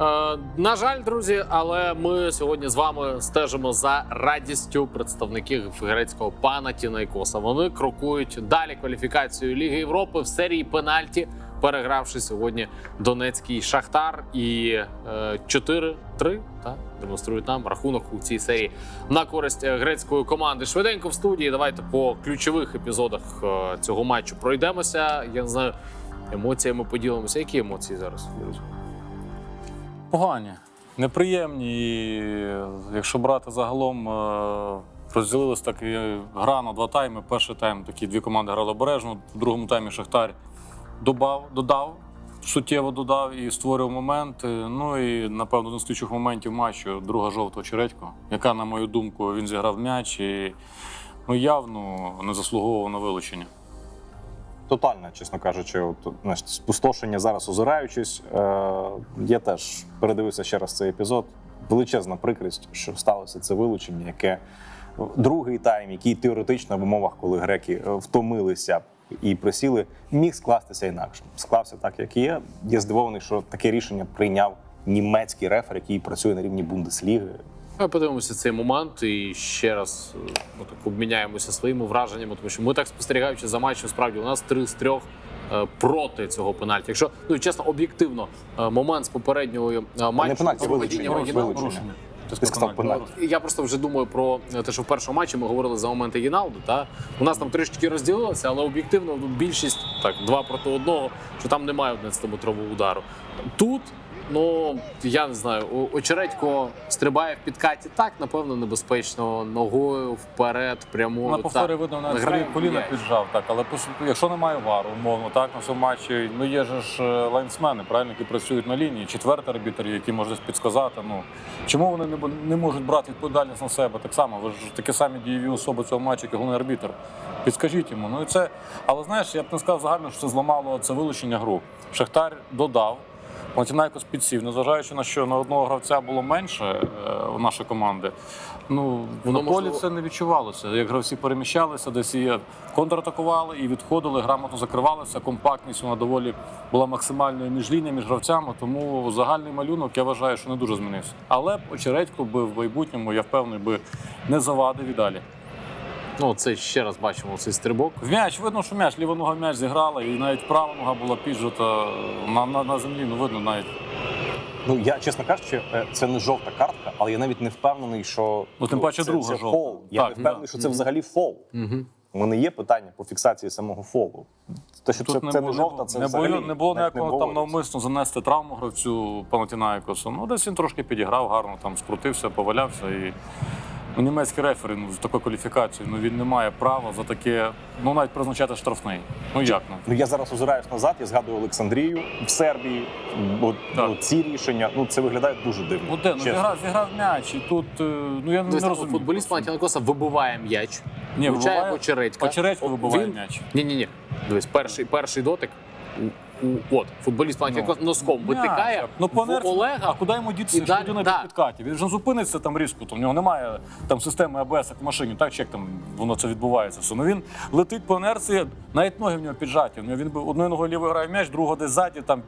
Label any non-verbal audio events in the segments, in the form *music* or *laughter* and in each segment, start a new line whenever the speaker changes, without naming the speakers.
Е, на жаль, друзі, але ми сьогодні з вами стежимо за радістю представників грецького Панатінайкоса. Вони крокують далі кваліфікацію Ліги Європи в серії пенальті, перегравши сьогодні Донецький Шахтар і е, 4-3 та демонструють нам рахунок у цій серії на користь е, грецької команди. Швиденько в студії. Давайте по ключових епізодах е, цього матчу пройдемося. Я не знаю, емоціями поділимося. Які емоції зараз?
Погані, неприємні. І якщо брати загалом, е, розділились так гра на два тайми. Перший тайм такі дві команди грали обережно. В другому таймі Шахтар добав, додав, суттєво додав і створив момент. Е, Ну і напевно з ключових моментів матчу друга жовта очередько, яка, на мою думку, він зіграв м'яч і ну, явно не заслуговував на вилучення.
Тотальне, чесно кажучи, от, значить, спустошення зараз озираючись. Е, я теж передивився ще раз цей епізод. Величезна прикрість, що сталося це вилучення, яке другий тайм, який теоретично в умовах, коли греки е, втомилися і присіли, міг скластися інакше. Склався так, як є. Я здивований, що таке рішення прийняв німецький рефер, який працює на рівні Бундесліги.
Ми подивимося цей момент і ще раз е, ну, так обміняємося своїми враженнями, тому що ми так спостерігаючи за матчем, справді у нас три з трьох е, проти цього пенальті. Якщо ну чесно, об'єктивно, е, момент з попереднього матчу
пенальті,
з
вилучення, вилучення. Пенальті.
Я просто вже думаю про те, що в першому матчі ми говорили за моменти Гіналду. Та у нас там трішки розділилося, але об'єктивно ну, більшість так два проти одного, що там немає 11-метрового удару. Тут. Ну я не знаю, очередько стрибає в підкаті так, напевно, небезпечно ногою вперед, прямо
На повторі видно, навіть
Грає
коліна піджав, так, але якщо немає вару, умовно, так, на цьому матчі, ну є ж е, лайнсмени, правильно, які працюють на лінії, четвертий арбітр, який може підсказати. Ну, чому вони не, не можуть брати відповідальність на себе? Так само, ви ж такі самі дієві особи цього матчу, як і головний арбітр. Підскажіть йому. Ну і це, але знаєш, я б не сказав загально, що це зламало це вилучення гру. Шахтар додав. Панатінайкос підсів, незважаючи на що на одного гравця було менше е, у нашої команди. Ну, на полі це не відчувалося. Як гравці переміщалися, десь і контратакували, і відходили, грамотно закривалися. Компактність вона доволі була максимальною між лініями, між гравцями. Тому загальний малюнок я вважаю, що не дуже змінився. Але очередько би в майбутньому, я впевнений, би не завадив і далі.
Ну це ще раз бачимо цей стрибок.
В м'яч видно, що м'яч, ліва нога в м'яч зіграла, і навіть права нога була піджата на, на, на землі. Ну видно навіть.
Ну я чесно кажучи, е, це не жовта картка, але я навіть не впевнений, що
Ну, тим паче
це,
друга
це
жовта.
фол. Я
Так,
не впевнений,
да.
що це взагалі фол.
Угу.
У мене є питання по фіксації самого фолу. Те, що це, це не
було-
жовта, це
не
взагалі
було, не було
навіть
ніякого там навмисно занести травму гравцю Панатінаєкосу. Ну, десь він трошки підіграв гарно, там скрутився, повалявся. І ну, німецький рефері ну, з такою кваліфікацією, ну він не має права за таке, ну навіть призначати штрафний. Ну як ну?
Ну я зараз озираюсь назад, я згадую Олександрію в Сербії.
Так.
ну, ці рішення, ну це виглядає дуже дивно.
Ну де? Ну
чесно.
зіграв, зіграв м'яч, і тут е, ну я не розумію.
футболіст Панатінакоса вибиває м'яч,
Ні,
влучає
вибиває-
очередька.
Очередько вибиває
він-
м'яч.
Ні, ні, ні. Дивись, перший, перший дотик. От, футболіст Панатінакоса носком витикає
Ну, по
в Олега.
А куди йому дітися,
І далі-
людина під підкаті? Він ж не зупиниться там різко, то в нього немає там системи АБС як в машині, так чи як там воно це відбувається. Все. Ну він летить по інерції, навіть ноги в нього піджаті. Ну, він би одною ногою лівою грає м'яч, другого десь ззаді, там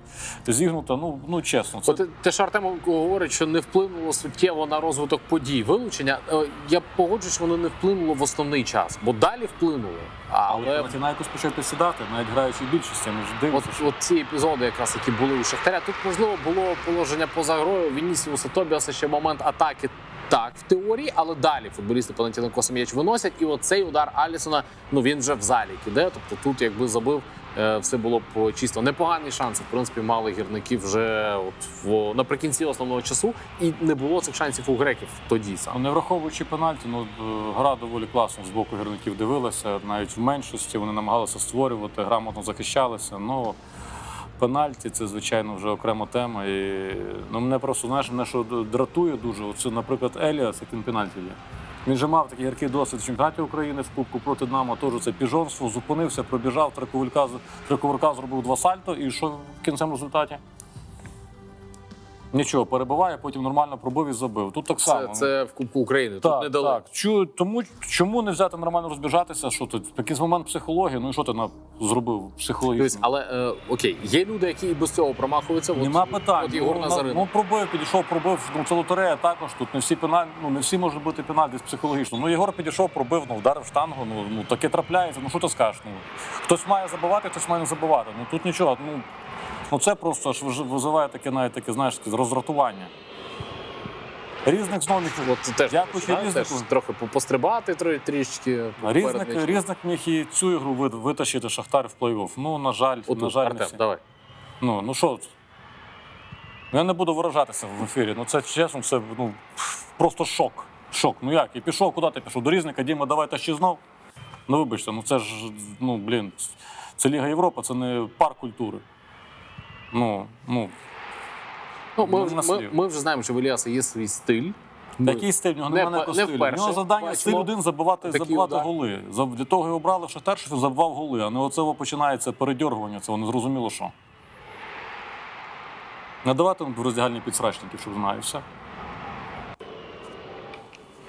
зігнуто. Ну, ну чесно. Це...
От те- те, що Артем говорить, що не вплинуло суттєво на розвиток подій. Вилучення, е, я погоджуюсь, воно не вплинуло в основний час, бо далі вплинуло.
Але Панатінайкос почав підсідати, навіть граючи більшості. Ми ж
от,
дивимося, що
от ці епізоди, якраз які були у Шахтаря, тут можливо було положення поза грою. Вінісіуса Тобіаса ще момент атаки. Так, в теорії, але далі футболісти Панатінакоса м'яч виносять, і оцей удар Алісона, ну він вже в залі іде. Тобто тут, якби забив, все було б чисто. Непогані шанси, в принципі, мали гірники вже от в наприкінці основного часу, і не було цих шансів у греків тоді
Ну,
саме.
не враховуючи пенальті, ну е, гра доволі класно з боку гірників дивилася. Навіть в меншості вони намагалися створювати, грамотно захищалися. Ну пенальті це звичайно вже окрема тема. І ну мене просто знаєш, мене що дратує дуже. Оце, наприклад, Еліас, як він пенальті є. Він же мав такий яркий досвід в чемпіонаті України в Кубку проти Динамо, теж це піжонство, зупинився, пробіжав, три кувырка, з- три зробив два сальто. І що в кінцевому результаті? Нічого, перебиває, потім нормально пробив і забив. Тут так само.
це в Кубку України. Тут
Так,
недалеко.
так. Чу, тому чому не взяти нормально розбіжатися? Що тут? Якийсь момент психології, ну і що ти на, зробив психологічно?
Але е, окей, є люди, які і без цього промахуються. От-
Нема питань.
От Єгор
ну,
Назарин.
ну пробив, підійшов, пробив. Ну це лотерея також. Тут не всі пеналь, ну не всі можуть бути пеналь десь психологічно. Ну Єгор підійшов, пробив, ну вдарив штангу. Ну, ну таке трапляється. Ну що ти скажеш? Ну хтось має забивати, хтось має не забивати. Ну тут нічого. Ну, ну це просто ж визиває таке, навіть таке, знаєш, таке роздратування. Різних знову міг-
От теж,
Дякуючи
знаєш, теж трохи пострибати тро- трішечки.
Різник,
перед
різник міг і цю ігру витащити Шахтар в плей-офф. Ну, на жаль,
Отут,
на жаль, не
Артем,
всі.
давай.
Ну, ну що? Я не буду виражатися в ефірі. Ну це чесно, це ну, просто шок. Шок. Ну як? І пішов, куди ти пішов? До різника, Діма, давай тащи знов. Ну вибачте, ну це ж, ну блін, це Ліга Європи, це не парк культури. Ну, ну,
Ну, ми,
Ну,
ми,
слів.
ми вже знаємо, що в Іліаса є свій стиль. Ми-
який стиль? В нього
не
немає
впе-
ніякого
не
стилю. В
вперше
нього завдання
бачимо
стиль один забивати,
такі
забивати
удари.
голи. За- Для того його обрали в Шахтар, що забивав голи, а не оце во починається передьоргування, це не зрозуміло що. Не давати в роздягальні підсрачники, щоб знаю, все.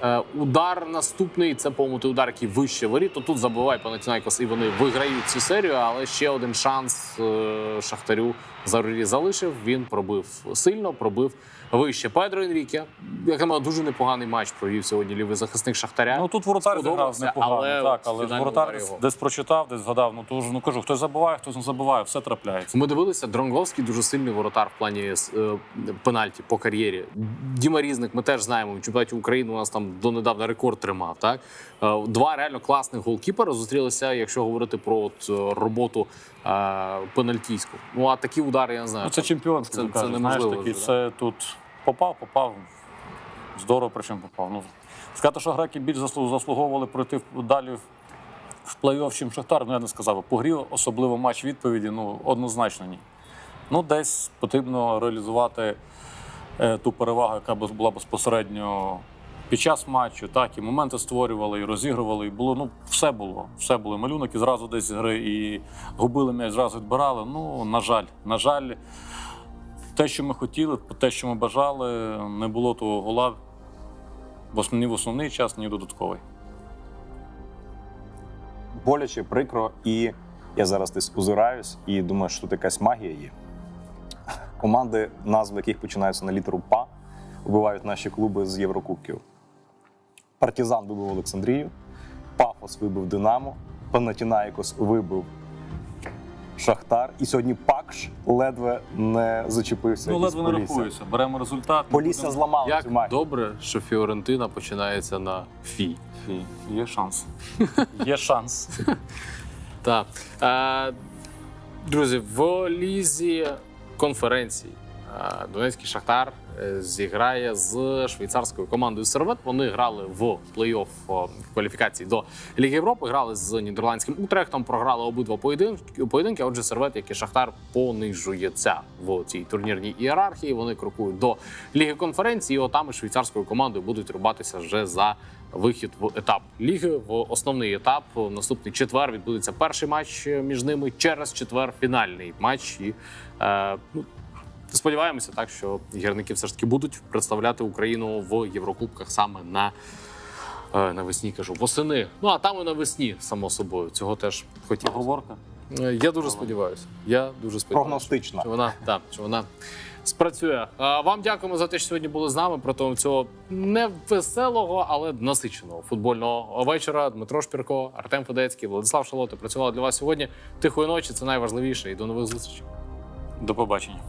Е, удар наступний це помутий удар, який вище воріт. То тут забиває Панатінайкос, і вони виграють цю серію. Але ще один шанс е, Шахтарю Зарорі залишив. Він пробив сильно, пробив вище. Педро Енріке, як на мене, дуже непоганий матч провів сьогодні лівий захисник Шахтаря.
Ну тут воротар зіграв непогано,
але
так, але воротар десь прочитав, десь згадав. Ну тож ну кажу, хтось забиває, хтось не забиває, все трапляється.
Ми дивилися, Дронговський дуже сильний воротар в плані е, пенальті по кар'єрі. Діма Різник, ми теж знаємо, в чемпіонаті України у нас там донедавна рекорд тримав. Так Е, два реально класних голкіпера зустрілися, якщо говорити про от, е, роботу е, пенальтійську. Ну а такі удари я не знаю.
Ну, це чемпіонський,
Це- це неможливо
знаєш,
вже,
це тут попав, попав. Здорово, причому попав. Ну, сказати, що греки більш заслуговували пройти далі в- плей-офф, чим Шахтар, ну я не сказав. По грі особливо матч відповіді, ну однозначно ні. Ну, десь потрібно реалізувати е, ту перевагу, яка була безпосередньо під час матчу. Так, і моменти створювали, і розігрували. І було, ну, все було. Все було. Малюнок і зразу десь гри, і губили м'яч, зразу відбирали. Ну, на жаль, на жаль, те, що ми хотіли, те, що ми бажали, не було того гола ні в основний час, ні додатковий.
боляче, прикро, і я зараз десь озираюсь і думаю, що тут якась магія є. Команди, назви яких починаються на літеру ПА, вбивають наші клуби з Єврокубків. Партизан вибив Олександрію, Пафос вибив Динамо, Панатінаїкос вибив Шахтар. І сьогодні Пакш ледве не зачепився.
Ну, ледве не рахується. Беремо результат.
Полісся зламало
Як
цю магію.
добре, що Фіорентина починається на фі.
Фі, Є шанс. *laughs* Є шанс.
Так. Е, друзі, в лізі конференції Донецький Шахтар е, зіграє з швейцарською командою Сервет. Вони грали в плей-офф кваліфікації до Ліги Європи. Грали з нідерландським Утрехтом, програли обидва поєдинки. Отже, Сервет, як і Шахтар, понижується в цій турнірній ієрархії. Вони крокують до Ліги конференції. І отам із швейцарською командою будуть рубатися вже за вихід в етап ліги. В основний етап в наступний четвер відбудеться перший матч між ними. Через четвер фінальний матч. І е, ну, сподіваємося, так що гірники все ж таки будуть представляти Україну в Єврокубках саме на. е, Навесні кажу, восени. Ну а там і навесні, само собою. Цього теж хотів.
Оговорка.
Я дуже сподіваюся. Я дуже сподіваюся.
Прогностична.
Що вона, так, що вона спрацює. Вам дякуємо за те, що сьогодні були з нами протягом цього не веселого, але насиченого футбольного вечора. Дмитро Шпірко, Артем Федецький, Владислав Шалоти працювали для вас сьогодні. Тихої ночі це найважливіше. І до нових зустрічей.
До побачення.